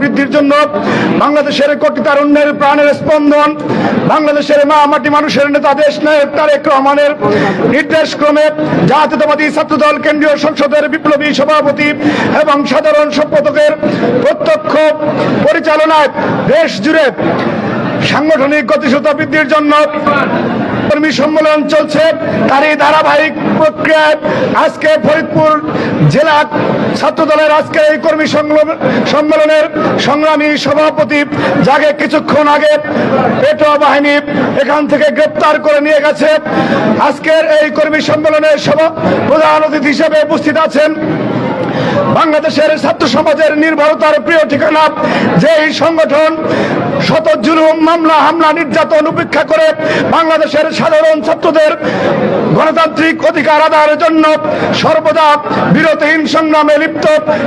বৃদ্ধির জন্য বাংলাদেশের কোটি তারুণ্যের প্রাণের স্পন্দন, বাংলাদেশের মা মাটি মানুষের নেতা দেশ নায়ক তারেক রহমানের নির্দেশ ক্রমে জাতীয়তাবাদী ছাত্রদল কেন্দ্রীয় সংসদের বিপ্লবী সভাপতি এবং সাধারণ সম্পাদকের প্রত্যক্ষ পরিচালনায় দেশ জুড়ে সাংগঠনিক গতিশীলতা বৃদ্ধির জন্য কর্মী সম্মেলন চলছে। তারই ধারাবাহিক প্রক্রিয়ায় আজকে ফরিদপুর জেলা ছাত্র দলের আজকে এই কর্মী সম্মেলনের সংগ্রামী সভাপতি যাকে কিছুক্ষণ আগে পেটোয়া বাহিনী এখান থেকে গ্রেপ্তার করে নিয়ে গেছে। আজকের এই কর্মী সম্মেলনের সভা প্রধান অতিথি হিসেবে উপস্থিত আছেন বাংলাদেশের ছাত্র সমাজের নির্ভরতার প্রিয় ঠিকানা যে এই সংগঠন শত জুলুম, মামলা, হামলা, নির্যাতন উপেক্ষা করে বাংলাদেশের সাধারণ ছাত্রদের গণতান্ত্রিক অধিকার আদায়ের জন্য সর্বদা বিরতিহীন সংগ্রামে লিপ্ত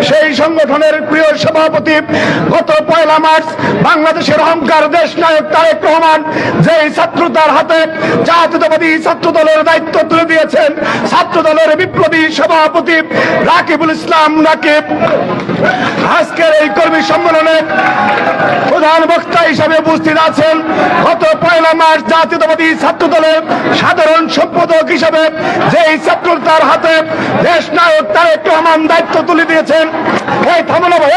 সেই সংগঠনের প্রিয় সভাপতি গত পয়লা মার্চ বাংলাদেশের অহংকার দেশ নায়ক তারেক রহমান যে হাতে জাতীয়তাবাদী ছাত্র দলের দায়িত্ব তুলে দিয়েছেন ছাত্র দলের বিপ্লবী সভাপতি রাকিবুল ইসলাম রাকিব। আজকের এই কর্মী সম্মেলনে প্রধান বক্তা হিসাবে উপস্থিত মার্চ জাতীয়তাবাদী ছাত্র দলের সাধারণ সম্পাদক হিসাবে এই ছাত্র তার হাতে দেশ নায়ক তারেক রহমান দায়িত্ব তুলে দিয়েছেন। এই থামলো ভাই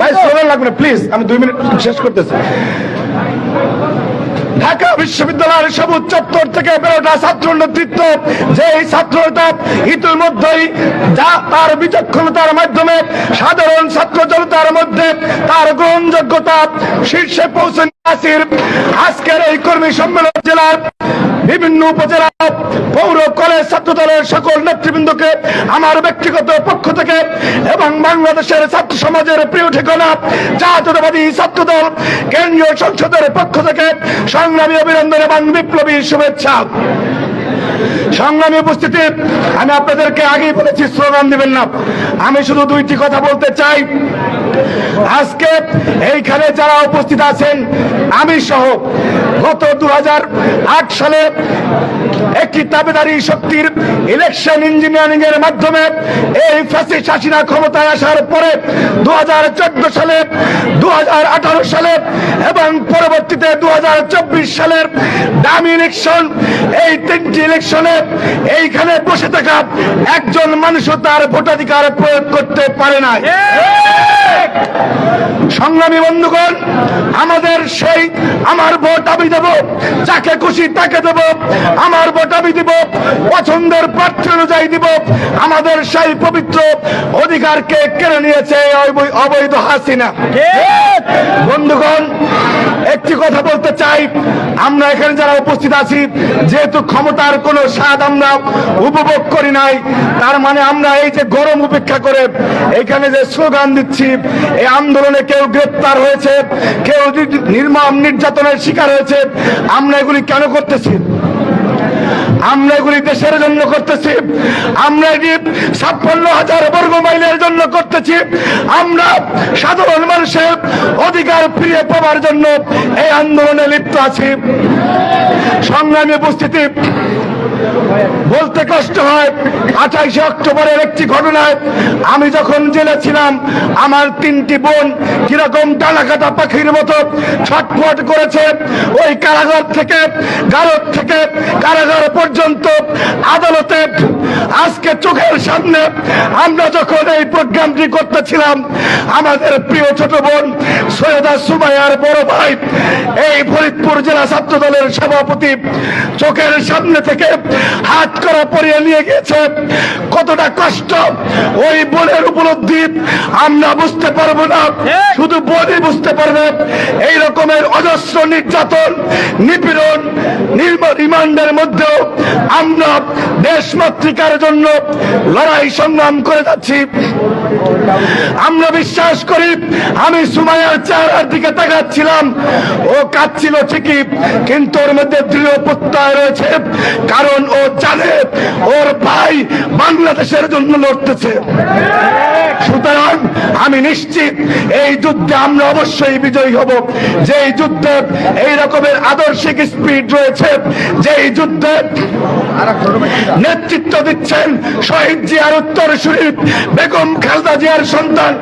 ভাই সোনার লাগবে প্লিজ আমি দুই মিনিট শেষ করতেছি। ঢাকা বিশ্ববিদ্যালয়ের সবুজ চত্বর থেকে বেরোটা ছাত্র নেতৃত্ব, যে এই ছাত্রতা ইতিমধ্যেই যা তার বিচক্ষণতার মাধ্যমে সাধারণ ছাত্র জনতার মধ্যে তার গ্রহণযোগ্যতা শীর্ষে পৌঁছে আসির আজকের এই কর্মী সম্মেলন জেলার বিভিন্ন উপজেলা, পৌর, কলেজ ছাত্র দলের সকল নেতৃবৃন্দকে, আমার ব্যক্তিগত পক্ষ থেকে এবং বাংলাদেশের ছাত্র সমাজের প্রিয় ঠিকানা, জাতীয়তাবাদী ছাত্র দল কেন্দ্রীয় সংসদের পক্ষ থেকে সংগ্রামী অভিনন্দন এবং বিপ্লবী শুভেচ্ছা। সংগ্রামী উপস্থিতি, আমি আপনাদেরকে আগেই বলেছি, স্লোগান দিবেন না। আমি শুধু দুইটি কথা বলতে চাই। আজকে এইখানে যারা উপস্থিত আছেন, আমি সহ গত দু হাজার আট সালে একটি দাবিদারি শক্তির ইলেকশন ইঞ্জিনিয়ারিং এর মাধ্যমে এই ফ্যাসি শাসিনা ক্ষমতায় আসার পরে দু হাজার চোদ্দ সালে দু হাজার আঠারো সালে এবং পরবর্তীতে দু সালের দামি ইলেকশন এই তিনটি ইলেকশনে এইখানে বসে থাকা একজন মানুষও তার ভোটাধিকার প্রয়োগ করতে পারে না সংগ্রামী বন্ধুগণ আমাদের সেই আমার ভোট আমি দেব যাকে খুশি তাকে দেব আমার ভোট আমি দিব পছন্দের প্রার্থী অনুযায়ী দিব আমাদের সেই পবিত্র অধিকারকে কেড়ে নিয়েছে অবৈধ হাসিনা। বন্ধুগণ একটি কথা বলতে চাই। আমরা এখানে যারা উপস্থিত আছি, যেহেতু ক্ষমতার কোনো স্বাদ আমরা উপভোগ করি নাই, তার মানে আমরা এই যে গরম উপেক্ষা করে এখানে যে স্লোগান দিচ্ছি এই আন্দোলনে কেউ গ্রেপ্তার হয়েছে, কেউ নির্মম নির্যাতনের শিকার হয়েছে, আমরা এগুলি কেন করতেছি? আমরা এগুলি দেশের জন্য করতেছি, আমরা এটি ছাপ্পান্ন হাজার জন্য করতেছি। আমরা সাধারণ মানুষের অধিকার ফিরিয়ে পাওয়ার জন্য এই আন্দোলনে লিপ্ত আছি। সংগ্রামী উপস্থিতি বলতে কষ্ট হয়, আঠাইশে অক্টোবরের একটি ঘটনায় আমি যখন জেলে ছিলাম, আমার তিনটি বোন কীরকম টানাকাটা পাখির মতো ছটফট করেছে। ওই কারাগার থেকে, গারদ থেকে, কারাগার পর্যন্ত আদালতে। আজকে চোখের সামনে আমরা যখন এই প্রোগ্রামটি করতেছিলাম, আমাদের প্রিয় ছোট বোন সৈয়দা সুমাইয়ার বড় ভাই, এই ফরিদপুর জেলা ছাত্র দলের সভাপতি চোখের সামনে থেকে হাত করা পরিয়ে নিয়ে গেছে। কতটা কষ্ট ওই বোনের উপলব্ধি আমরা বুঝতে পারব না শুধু বোনই বুঝতে পারবে। এই রকমের অজস্র নির্যাতন নিপীড়ন রিমান্ডের মধ্যেও আমরা দেশমাতৃকার জন্য লড়াই সংগ্রাম করে যাচ্ছি। আমরা বিশ্বাস করি আমি সুমাইয়ার চেহারার দিকে তাকাচ্ছিলাম ও কাঁদছিল ঠিকই কিন্তু ওর মধ্যে দৃঢ় প্রত্যয় রয়েছে কারণ কারণ ও জানে ওর ভাই বাংলাদেশের জন্য লড়তেছে। সুতরাং আমি নিশ্চিত এই যুদ্ধে আমরা অবশ্যই বিজয়ী হব। যে যুদ্ধে এই রকমের আদর্শিক স্পিড রয়েছে যে যুদ্ধে নেতৃত্ব দিচ্ছেন শহীদ জিয়ার উত্তর শরীফ বেগম খালদা জিয়ার সন্তান।